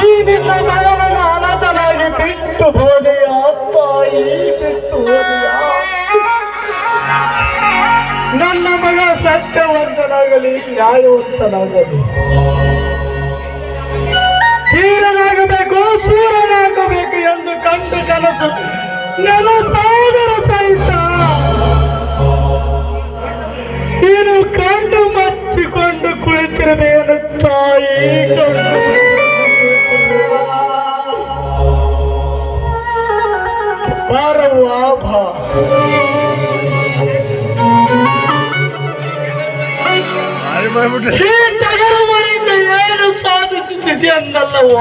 ಈ ನಿನ್ನ ಮಗನನ್ನು ಅನಾಥನಾಗಿ ಬಿಟ್ಟು ಹೋದೆಯ ಈ ಬಿಟ್ಟು ಹೋದೆಯ ನನ್ನ ಮಗ ಸತ್ಯವಂತನಾಗಲಿ, ನ್ಯಾಯವಂತನಾಗಲಿ. ಧೀರನಾಗಬೇಕು ಸೂರನಾಗಬೇಕು ಎಂದು ಕಂಡು ಕನಸು ನೆನಸಾದರ ಸಹಿತ. ನೀನು ಕಂಡು ಮಚ್ಚಿಕೊಂಡು ಕುಳಿತಿರದೇನು ತಾಯಿ ಮಾಡ್ಬಿಟ್ರಿ ಈ ಟಗರು ಮನೆಯಿಂದ ಏನು ಸಾಧಿಸುತ್ತಿದೆ ಅನ್ನಲ್ಲವ್ವ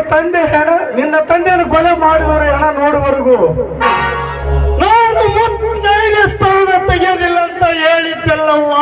ತಂದೆ ಹೆಣ ನಿನ್ನ ತಂದೆಯನ್ನು ಕೊಲೆ ಮಾಡಿದವರು ಹೆಣ ನೋಡುವವರೆಗೂ. ನಾನು ಮುತ್ತೈದೆ ಸ್ಥಾನ ತೆಗೆಯಲಿಲ್ಲ ಅಂತ ಹೇಳಿದ್ದಲ್ಲವ್ವ.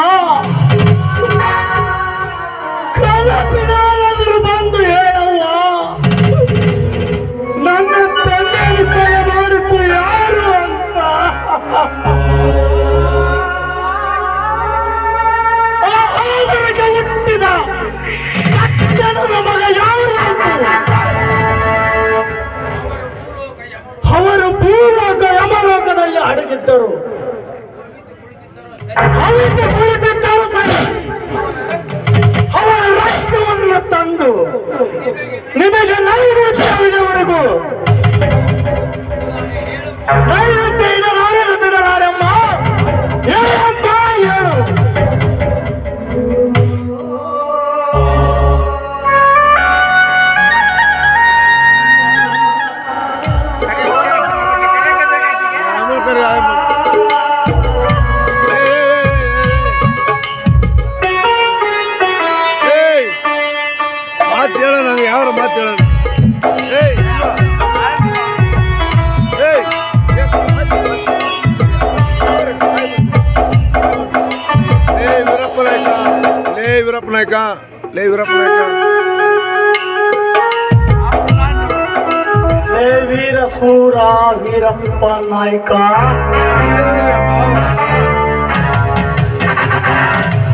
ನಿಮಗೆ ನೈವೇದ್ಯವಿದವರೆಗೂ ನೈವೇದ್ಯ ಇಡಲಾರೆ ಬಿಡಲಾರಮ್ಮ ಹೇಳಪ್ಪ ಹೇಳು ಆಮೇಲೆ ವೀರಪ್ಪ ನಾಯ್ಕ. ಲೇ ವೀರಪ್ಪ ನಾಯ್ಕ. ಹೇ ವೀರ ಸೂರ ವೀರಪ್ಪ ನಾಯ್ಕ.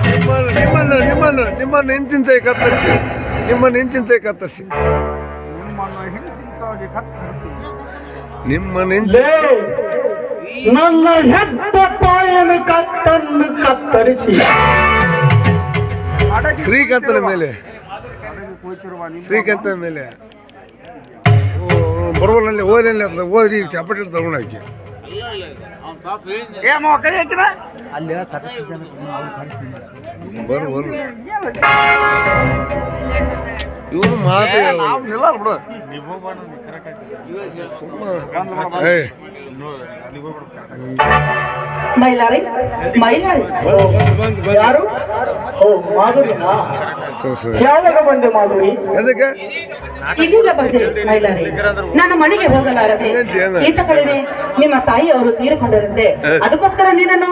ನಿಮ್ಮನ್ನು ನಿಮ್ಮನ್ನು ನಿಮ್ಮನ್ನು ನಿಮ್ಮನ್ನು ಹಿಂಚಿಂಚೈ ಕತ್ತರಿಸಿ. ನಿಮ್ಮನ್ನು ಹಿಂಚಿಂಚೈ ಕತ್ತರಿಸಿ. ನಿಮ್ಮ ನಿಂತೆ ನನ್ನ ಹೆತ್ತ ತಾಯಿನ ಕತ್ತನ್ನು ಕತ್ತರಿಸಿ. ಶ್ರೀಕಾಂತನ ಮೇಲೆ. ಶ್ರೀಕಂತನ ಮೇಲೆ. ಬರುವಲ್ಲಿ ಓದಲ್ಲಿ ಅದ ಓದಿ ಚಪ್ಪಟಿ ತಗೊಂಡು ಹಾಕಿ. ಬರು ಬರು ಮಾತು ಸುಮ್ಮನೆ ಮೈಲಾರಿ? ಮೈಲಾರಿ. ಯಾರು? ಓ ಮಾಧುರಿನಾ? ಯಾವಾಗ ಬಂದೆ ಮಾಧುರಿ? ಇದೀಗ ಬಂದೆ ಮೈಲಾರಿ. ನಾನು ಮನೆಗೆ ಹೋಗಲಾರದೆ? ಈತ ಕಡೆನೆ ನಿಮ್ಮ ತಾಯಿ ಅವರು ತೀರಿಕೊಂಡಿರುತ್ತೆ ಅದಕ್ಕೋಸ್ಕರ ನೀನನ್ನು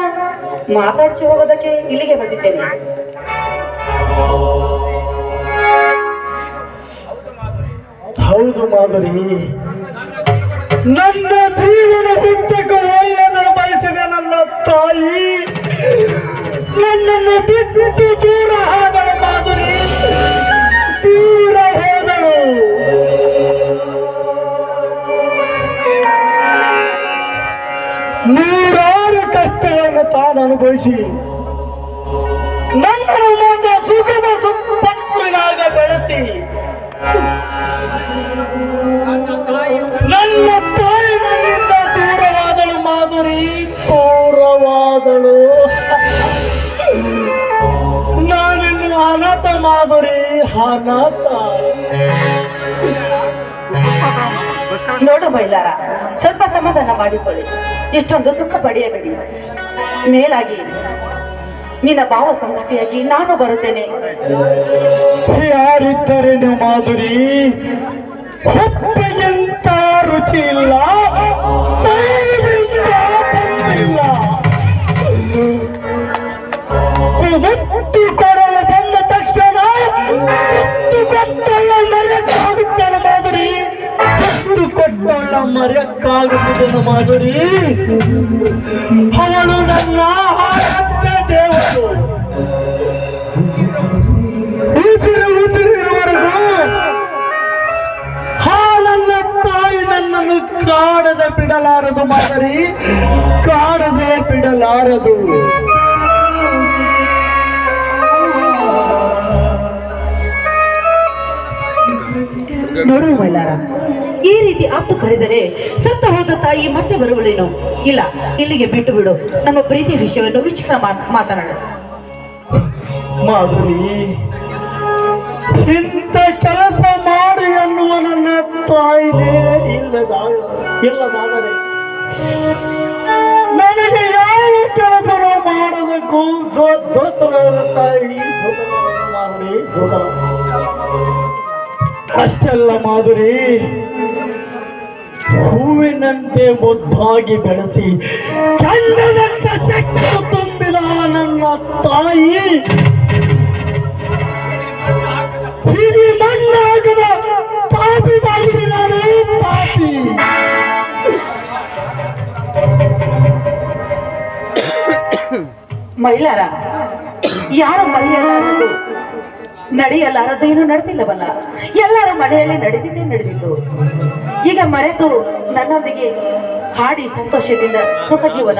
ಮಾತಾಡಿಸಿ ಹೋಗೋದಕ್ಕೆ ಇಲ್ಲಿಗೆ ಬಂದಿದ್ದೇನೆ. ಹೌದು ಮಾಧುರಿ. ನನ್ನ ಜೀವನ ಹುಟ್ಟಕ್ಕೆ ತಾನು ಅನುಭವಿಸಿ ನನ್ನ ಮಾತ್ರ ಸುಖದ ಸಂಪತ್ತಿನಾಗ ಬೆಳೆಸಿ. ನನ್ನ ತಾಯಿನಿಂದ ದೂರವಾದಳು ಮಾಧುರಿ, ದೂರವಾದಳು. ನಾನಿನ್ನು ಅನಾಥ ಮಾಧುರಿ, ಅನಾಥ. ನೋಡು ಬೈಲಾರ ಸ್ವಲ್ಪ ಸಮಾಧಾನ ಮಾಡಿಕೊಳ್ಳಿ. ಇಷ್ಟೊಂದು ದುಃಖ ಪಡೆಯಬೇಡಿ. ಮೇಲಾಗಿ ನಿನ್ನ ಭಾವ ಸಂಗತಿಯಾಗಿ ನಾನು ಬರುತ್ತೇನೆ. ಯಾರಿದ್ದರೆ ಮಾಧುರಿ ಎಂತ ರುಚಿ ಇಲ್ಲ. ಬಾಯಿಗಿಂತ ಮುತ್ತು ಮರೆಯಕ್ಕಾಗುವುದನ್ನು ಮಾಧುರಿ. ಅವಳು ನನ್ನ ಆರಾಧ್ಯ ದೇವರು ಉಸಿರು ಉಸಿರಿರುವರೆಗೂ ಹಾ ನನ್ನ ತಾಯಿ ನನ್ನನ್ನು ಕಾಡದೆ ಬಿಡಲಾರದು ಮಾದರಿ ಕಾಡದೆ ಬಿಡಲಾರದು. ನೋಡು ಈ ರೀತಿ ಅತ್ತು ಕರೆದರೆ ಸತ್ತ ಹೋದ ತಾಯಿ ಮತ್ತೆ ಬರುವಳೇನು ಇಲ್ಲ, ಇಲ್ಲಿಗೆ ಬಿಟ್ಟು ಬಿಡು. ನಮ್ಮ ಪ್ರೀತಿ ವಿಷಯವನ್ನು ವಿಚಾರ ಮಾತ್- ಮಾತನಾಡು. ಮಾಧುರಿ, ಇಂಥ ಕೆಲಸ ಮಾಡಿ ಅನ್ನುವ ನನ್ನ ತಾಯಿನೇ ಇಲ್ಲದ ಇಲ್ಲದಾದರೆ ನನಗೆ ಯಾವ ಕೆಲಸ ಮಾಡಬೇಕು? ದೋ- ದೋಸ್ತರಾದ ತಾಯಿ ದೋದರ ಅಷ್ಟೆಲ್ಲ ಮಾಧುರಿ. ಹೂವಿನಂತೆ ಮುದ್ದಾಗಿ ಬೆಳೆಸಿ ಚಂದದಂತ ಶಕ್ತಿ ತುಂಬಿದ ನನ್ನ ತಾಯಿ. ಇಡೀ ಮಣ್ಣಾಗದ ಪಾಪಿ ಪಾಪಿ. ಮಹಿಳಾರ ಯಾರು ಮರೆಯಲಾರದು ನಡೆಯಲಾರದು ಏನು ನಡೆದಿಲ್ಲವಲ್ಲ? ಎಲ್ಲರ ಮನೆಯಲ್ಲಿ ನಡೆದಿದ್ದೇ ನಡೆದಿತ್ತು. ಈಗ ಮರೆತು ನನ್ನೊಂದಿಗೆ ಹಾಡಿ ಸಂತೋಷದಿಂದ ಸುಖ ಜೀವನ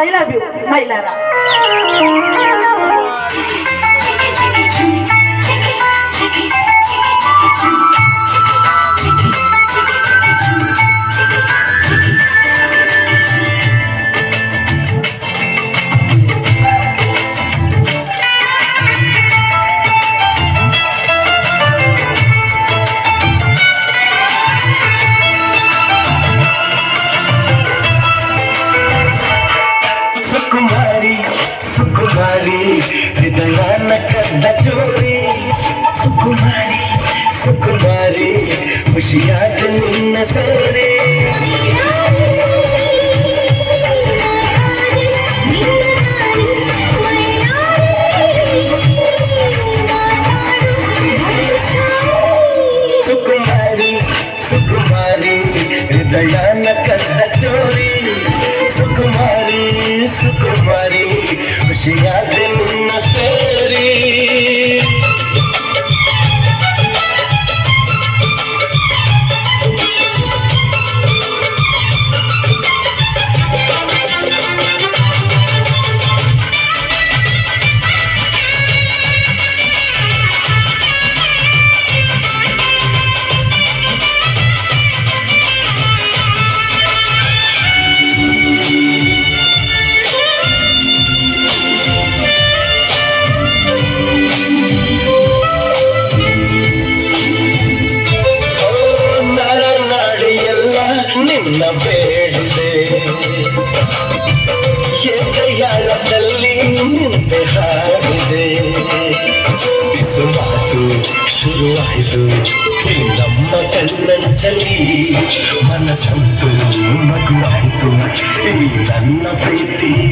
ಐ ಲವ್ ಯು ಮೈಲಾರ ಖುಷಿಯಾದ ನಿನ್ನ ಸೇರಿ ನಿನ್ನ ಬೇಡಿದೆ. ಎದೆಯಾಳದಲ್ಲಿ ನಿಂತೆ ಹಾಡಿದೆ ಬಿಸು ಮಾತು ಶುರುವಾಯಿತು. ನಮ್ಮ ಕಣ್ಣಂಚಲಿ ಮನಸ್ಸಂತು ಮಗುವಾಯಿತು. ಈ ನನ್ನ ಪ್ರೀತಿ